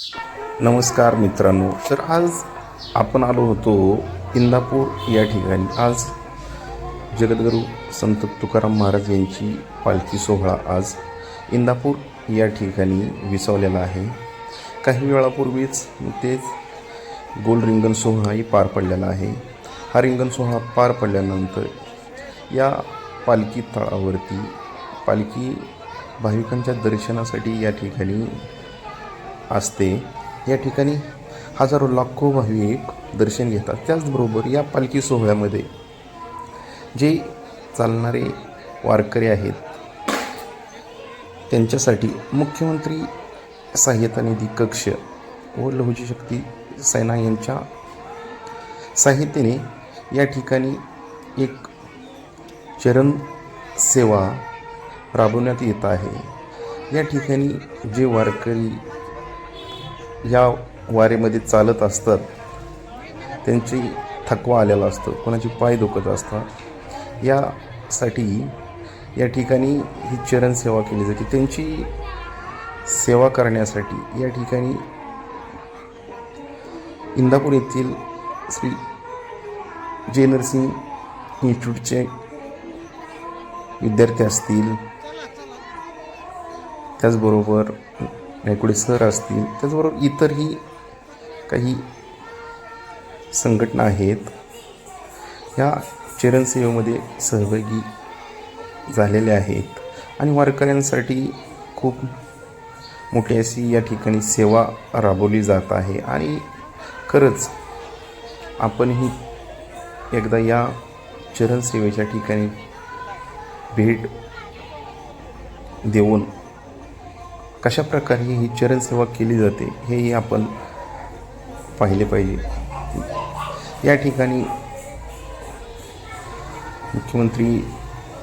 नमस्कार मित्रांनो तर आज आपण आलो होतो इंदापूर या ठिकाणी. आज जगद्गुरू संत तुकाराम महाराज यांची पालखी सोहळा आज इंदापूर या ठिकाणी विसावलेला आहे. काही वेळापूर्वीच तेच गोल रिंगण सोहळाही पार पडलेला आहे. हा रिंगण सोहळा पार पडल्यानंतर या पालखी तळावरती पालखी भाविकांच्या दर्शनासाठी या ठिकाणी असते. या ठिकाणी हजारो लाखो भाविक दर्शन घेतात. त्याचबरोबर या पालखी सोहळ्यामध्ये जे चालणारे वारकरी आहेत त्यांच्यासाठी मुख्यमंत्री सहाय्यता निधी कक्ष व लहुजी शक्ती सेना यांच्या साहित्याने या ठिकाणी एक चरण सेवा राबवण्यात येत आहे. या ठिकाणी जे वारकरी या वारेमध्ये चालत असतात त्यांची थकवा आलेला असतो कोणाचे पाय दुखत असतात. यासाठी या ठिकाणी ही चरण सेवा केली जाते. त्यांची सेवा करण्यासाठी या ठिकाणी इंदापूर येथील श्री जे नरसिंग इन्स्टिट्यूटचे विद्यार्थी असतील. त्याचबरोबर नायकुडे सर असतील त्याचबरोबर इतरही काही संघटना आहेत. ह्या चरणसेवेमध्ये सहभागी झालेल्या आहेत. आणि वारकऱ्यांसाठी खूप मोठी अशी या ठिकाणी सेवा राबवली जात आहे. आणि खरंच आपणही एकदा या चरणसेवेच्या ठिकाणी भेट देऊन कशा प्रकारे ही चरणसेवा केली जाते हेही आपण पाहिले पाहिजे. या ठिकाणी मुख्यमंत्री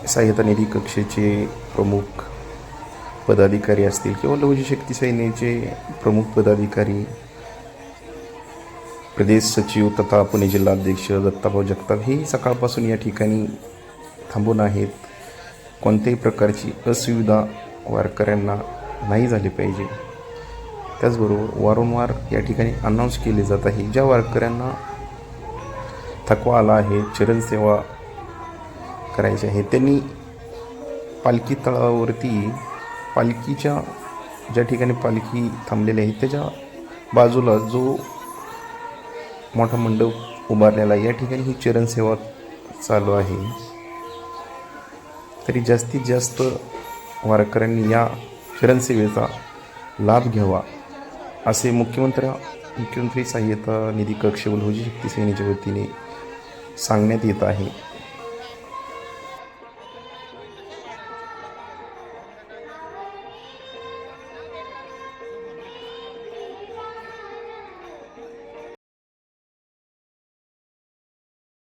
सहाय्यता निधी कक्षेचे प्रमुख पदाधिकारी असतील किंवा लवजी शक्ती सैन्याचे प्रमुख पदाधिकारी प्रदेश सचिव तथा पुणे जिल्हाध्यक्ष दत्ताभाऊ जगताप हे सकाळपासून या ठिकाणी थांबून आहेत. कोणत्याही प्रकारची असुविधा वारकऱ्यांना नाही झाली पाहिजे. त्याचबरोबर वारंवार या ठिकाणी अनाऊन्स केले जात आहे. ज्या वारकऱ्यांना थकवा आला आहे चरणसेवा करायची आहे त्यांनी पालखी तळावरती पालखीच्या ज्या ठिकाणी पालखी थांबलेली आहे त्याच्या बाजूला जो मोठा मंडप उभारलेला या ठिकाणी ही चरणसेवा चालू आहे. तरी जास्तीत जास्त वारकऱ्यांनी या चरणसेवेचा लाभ घ्यावा असे मुख्यमंत्री मुख्यमंत्री सहाय्यता निधी कक्ष व लहुजी शक्ती सेनेच्या वतीने सांगण्यात येत आहे.